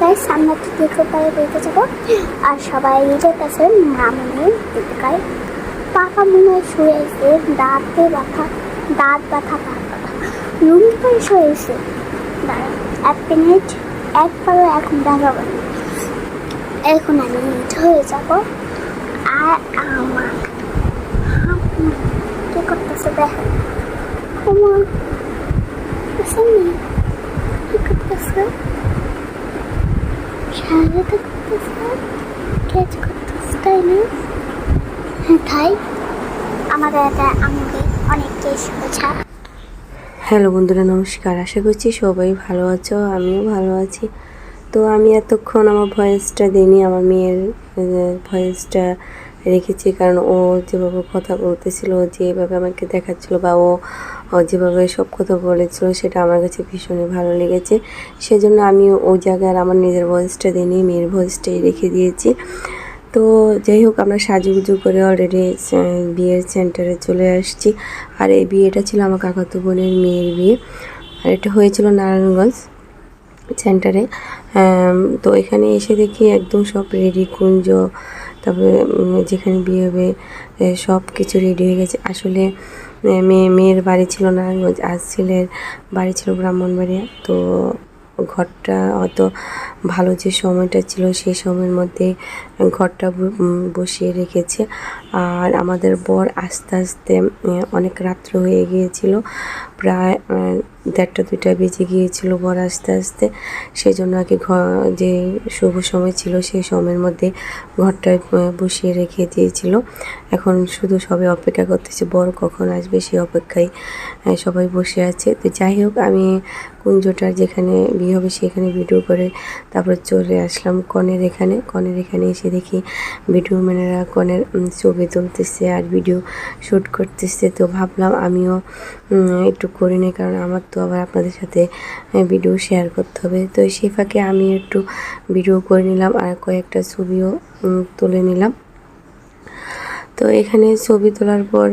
Guys সামনে থেকে কোথায় বেরোতে যাব। আর সবাই যেতেছে মামনি দীপিকায় পাপা মনে শুয়ে আছে দাঁতে ব্যথা, দাঁত ব্যথা ব্যথা। রুম করে শুয়েছে এক মিনিট একবারও এখন দেখাবো। এখন আমি নিট হয়ে যাব। আর আমার কি করতেছে দেখেন আমার কি করতেছে? না তাই এটা আমাকে হ্যালো বন্ধুরা, নমস্কার। আশা করছি সবাই ভালো আছো, আমিও ভালো আছি। তো আমি এতক্ষণ আমার ভয়েসটা দিইনি, আমার মেয়ের ভয়েসটা রেখেছি, কারণ ও যেভাবে কথা বলতেছিল যেভাবে আমাকে দেখাচ্ছিল বা ও যেভাবে সব কথা বলেছিল, সেটা আমার কাছে ভীষণই ভালো লেগেছে। সেজন্য আমি ওই জায়গায় আমার নিজের ভয়েসটা দিইনি মেয়ের ভয়েসটাই রেখে দিয়েছি। তো যাই হোক, আমরা সাজুগুজু করে অলরেডি বিয়ের সেন্টারে চলে আসছি। আর এই বিয়েটা ছিল আমার কাকাতো বোনের মেয়ের বিয়ে। আর এটা হয়েছিল নারায়ণগঞ্জ সেন্টারে তো এখানে এসে দেখি একদম সব রেডি কুঞ্জ, তারপরে যেখানে বিয়ে হবে সব কিছু রেডি হয়ে গেছে। আসলে মেয়ে, মেয়ের বাড়ি ছিল নারায়ণগঞ্জ আর ছেলের বাড়ি ছিল ব্রাহ্মণ বাড়ি তো ঘরটা অত ভালো যে সময়টা ছিল সেই সময়ের মধ্যে ঘরটা বসিয়ে রেখেছে। আর আমাদের বর আস্তে আস্তে অনেক রাত্র হয়ে গিয়েছিল। প্রায় দেড়টা দুইটা বেজে গিয়েছিল বর আস্তে আস্তে। সেই জন্য আর কি ঘর, যে শুভ সময় ছিল সেই সময়ের মধ্যে ঘরটায় বসিয়ে রেখে দিয়েছিল। এখন শুধু সবাই অপেক্ষা করতেছে, বর কখন আসবে সেই অপেক্ষায় সবাই বসে আছে। তো যাই হোক, আমি কুঞ্জটার যেখানে বিয়ে হবে সেখানে ভিডিও করে তারপর চলে আসলাম কনের এখানে। কনের এখানে এসে দেখি ভিডিও ম্যানেরা কনের ছবি তুলতেছে আর ভিডিও শ্যুট করতেছে। তো ভাবলাম আমিও একটু করে নিই কারণ আমার তো আবার আপনাদের সাথে ভিডিও শেয়ার করতে হবে। তো সেই ফাঁকে আমি একটু ভিডিও করে নিলাম আর কয়েকটা ছবিও তুলে নিলাম। তো এখানে ছবি তোলার পর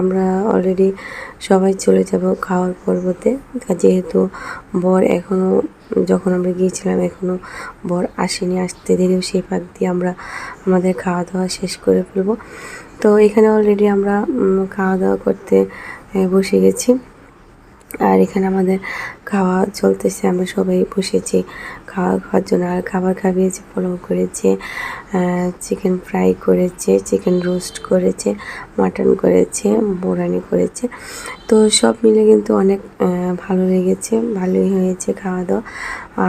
আমরা অলরেডি সবাই চলে যাব খাওয়ার পর্বতে। যেহেতু বর এখনও যখন আমরা গিয়েছিলাম এখনও বর আসেনি, আসতে দেরিও সেই ফাঁক দিয়ে আমরা আমাদের খাওয়া দাওয়া শেষ করে ফেলব। তো এখানে অলরেডি আমরা খাওয়া দাওয়া করতে বসে গেছি। আর এখানে আমাদের খাওয়া চলতেছে, আমরা সবাই বসেছি। খাওয়া খাওয়ার জন্য আর খাবার খাবিয়েছে পোলাও করেছে চিকেন ফ্রাই করেছে চিকেন রোস্ট করেছে মাটন করেছে বোরানি করেছে। তো সব মিলে কিন্তু অনেক ভালো লেগেছে, ভালোই হয়েছে খাওয়া দাওয়া।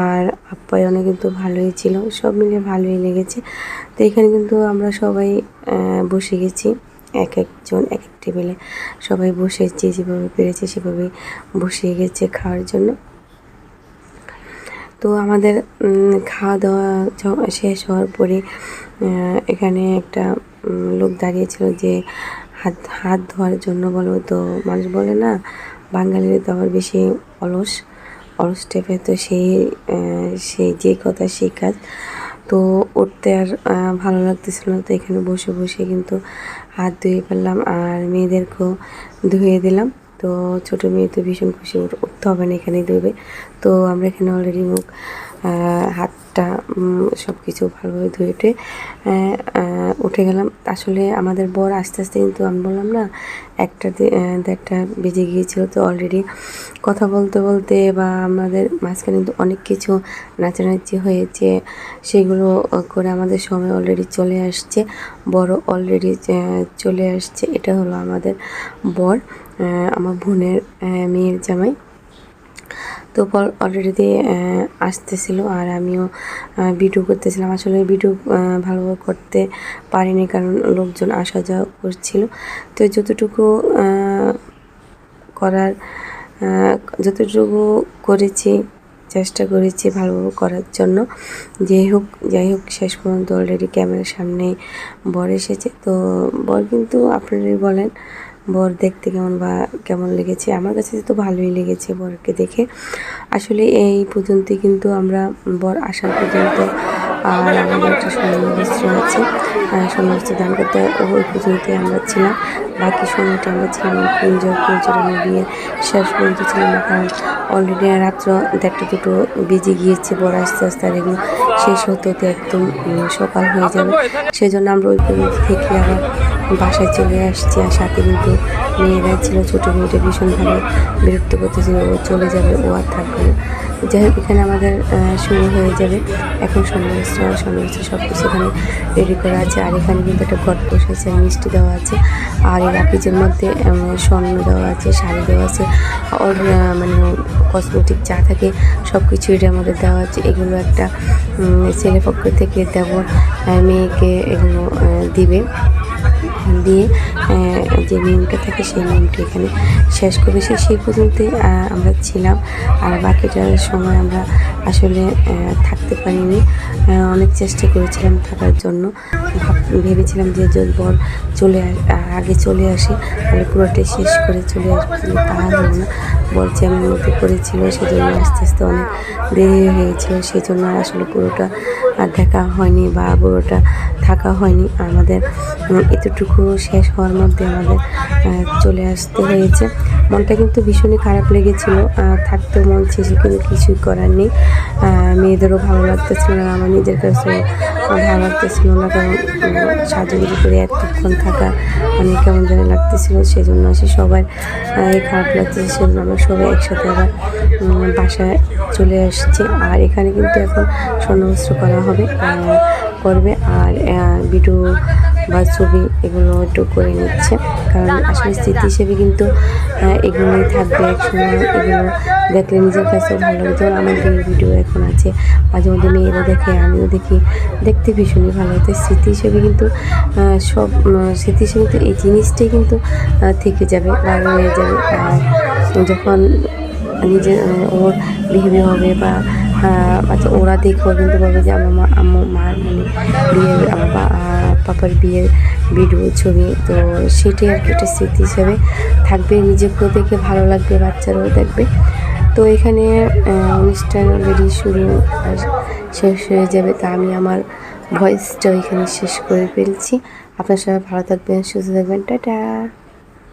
আর আপ্যায়নও কিন্তু ভালোই ছিল, সব মিলে ভালোই লেগেছে। তো এখানে কিন্তু আমরা সবাই বসে গেছি। এক একজন, এক এক টেবিলে সবাই বসে যে যেভাবে পেরেছে সেভাবে বসে গেছে খাওয়ার জন্য। তো আমাদের খাওয়া দাওয়া শেষ হওয়ার পরে এখানে একটা লোক দাঁড়িয়েছিল যে হাত হাত ধোয়ার জন্য বলো তো, মানুষ বলে না, বাঙালির তো আবার বেশি অলস অলস টাইপের। তো সেই সেই যে কথা সেই কাজ। তো উঠতে আর ভালো লাগতেছিল না। তো এখানে বসে বসে কিন্তু হাত ধুয়ে ফেললাম আর মেয়েদেরকেও ধুয়ে দিলাম। তো ছোট মেয়ে তো ভীষণ খুশি হবে না এখানেই ধুবে তো আমরা এখানে অলরেডি মুখ হাতটা সব কিছু ভালোভাবে ধুয়ে টুয়ে আহ, আহ, উঠে গেলাম। আসলে আমাদের বর আস্তে আস্তে কিন্তু আমি বললাম না একটা দেড়টা বেজে গিয়েছিল তো অলরেডি কথা বলতে বলতে বা আমাদের মাঝখানে কিন্তু অনেক কিছু নাচানাচি হয়েছে সেগুলো করে আমাদের সময় অলরেডি চলে আসছে। বড় অলরেডি চলে আসছে। এটা হলো আমাদের বর আমার বোনের মেয়ের জামাই। তো অলরেডি আসতেছিল আর আমিও ভিডিও করতেছিলাম। আসলে ভিডিও ভালোভাবে করতে পারিনি কারণ লোকজন আসা যাওয়া করছিল। তো যতটুকু করার যতটুকু করেছি, চেষ্টা করেছি ভালোভাবে করার জন্য। যাই হোক যাই হোক, শেষ পর্যন্ত অলরেডি ক্যামেরার সামনে বর এসেছে। তো বর কিন্তু আপনারাই বলেন বর দেখতে কেমন বা কেমন লেগেছে? আমার কাছে তো ভালোই লেগেছে বরকে দেখে। আসলে এই পর্যন্ত কিন্তু আমরা বর আসার পর্যন্ত আর আমাদের একটা স্বর্ণ বস্ত্র আছে। আহ, দান করতে ওই পর্যন্তই আমরা ছিলাম। বাকি সময়টা আমরা ছিলাম কুঞ্জ কুঞ্জের আমার বিয়ের শেষ পর্যন্ত ছিলাম কারণ অলরেডি রাত্র দেড়টা দুটো বেজে গিয়েছে বড় আস্তে আস্তে আর এগুলো শেষ হতে হতে একদম সকাল হয়ে যাবে। সেই জন্য আমরা ওই পর্যন্ত থেকে আবার বাসায় চলে আসছি আর সাথে কিন্তু মেয়েরা ছিল ছোটো মেয়েটা ভীষণভাবে বিরক্ত করতেছিল ও চলে যাবে ও আর থাকবে না। যাই হোক এখানে আমাদের শুরু হয়ে যাবে। এখন সন্ন্যাস্ত্র সন্ন্যাস্ত্র সব কিছু এখানে রেডি করা আছে। আর এখানে কিন্তু একটা ঘট বসেছে মিষ্টি দেওয়া আছে। আর এই রাখিজের মধ্যে স্বর্ণ দেওয়া আছে শাড়ি দেওয়া আছে। ওর মানে কসমেটিক যা থাকে সব কিছু এটার মধ্যে দেওয়া আছে। এগুলো একটা ছেলে পক্ষ থেকে দেবর মেয়েকে এগুলো আহ, দিবে দিয়ে যে নিয়মটা থাকে সেই নিয়মটা এখানে শেষ করে সে সেই পর্যন্ত আমরা ছিলাম। আর বাকিটার সময় আমরা আসলে থাকতে পারিনি। অনেক চেষ্টা করেছিলাম থাকার জন্য। ভাব- ভেবেছিলাম যে যদি বল চলে আগে চলে আসে তাহলে পুরোটাই শেষ করে চলে আসবে তা হলো না। বল জ্যামের মধ্যে পড়েছিল সেজন্য আস্তে আস্তে অনেক দেরি হয়ে গিয়েছিল সেই জন্য আসলে পুরোটা দেখা হয়নি বা পুরোটা থাকা হয়নি। আমাদের উম, এতটুকু শেষ হওয়ার মধ্যে আমাদের চলে আসতে হয়েছে। মনটা কিন্তু ভীষণই খারাপ লেগেছিলো থাকতে মন শেষে কিন্তু কিছুই করার নেই। মেয়েদেরও ভালো লাগতেছিল না, আমার নিজের কাছেও ভালো লাগতেছিল না, কারণ সাজুগুজু করে এতক্ষণ থাকা মানে কেমন যেন লাগতেছিল সেই জন্য আসি সবার খারাপ লাগতেছে সেজন্য আমরা সবাই একসাথে আবার বাসায় চলে আসছে। আর এখানে কিন্তু এখন স্বর্ণবস্ত্র করা হবে করবে, আর ভিডিও বা ছবি এগুলো একটু করে নিচ্ছে। কারণ আসলে স্মৃতি হিসেবে কিন্তু এগুলোই থাকবে একসময়। এগুলো দেখলে নিজের কাছে ভালো লাগে। যেমন আমার বিয়ের ভিডিও এখন আছে, মাঝে মধ্যে মেয়েরা দেখে, আমিও দেখি। দেখতে ভীষণই ভালো লাগে। স্মৃতি হিসেবে কিন্তু সব স্মৃতি হিসেবে কিন্তু এই জিনিসটাই কিন্তু থেকে যাবে বা রয়ে যাবে। আর যখন নিজের ওর বিহেভিয়ার হবে বা আচ্ছা ওরা দেখো কিন্তু বলবে যে আমার মা, আমার মার মানে বিয়ের, আমার পাপার বিয়ের ভিডিও ছবি, তো সেটাই আর কি, একটা স্মৃতি হিসেবে থাকবে। নিজেকেও দেখে ভালো লাগবে, বাচ্চারাও দেখবে। তো এখানে অনুষ্ঠান অলরেডি শুরু আর শেষ হয়ে যাবে, তা আমি আমার ভয়েসটা এখানে শেষ করে ফেলছি। আপনার সবাই ভালো থাকবেন, সুস্থ থাকবেন, টাটা।